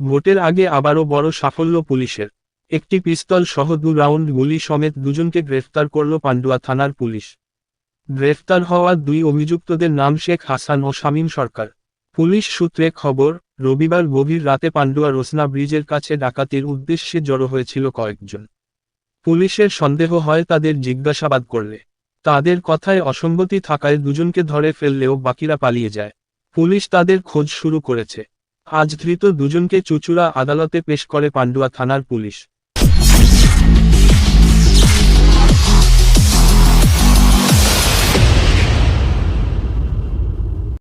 ভোটের আগে আবারও বড় সাফল্য পুলিশের। একটি পিস্তল সহ দু রাউন্ড গুলি সমেত দুজনকে গ্রেফতার করল পান্ডুয়া থানার পুলিশ। গ্রেফতার হওয়া দুই অভিযুক্তদের নাম শেখ হাসান ও শামীম সরকার। পুলিশ সূত্রে খবর, রবিবার গভীর রাতে পান্ডুয়া রোসনা ব্রিজের কাছে ডাকাতির উদ্দেশ্যে জড়ো হয়েছিল কয়েকজন। পুলিশের সন্দেহ হয় তাদের জিজ্ঞাসাবাদ করলে। তাদের কথায় অসঙ্গতি থাকায় দুজনকে ধরে ফেললেও বাকিরা পালিয়ে যায়। পুলিশ তাদের খোঁজ শুরু করেছে। আজ ধৃত দুজনকে চুচুড়া আদালতে পেশ করে পান্ডুয়া থানার পুলিশ।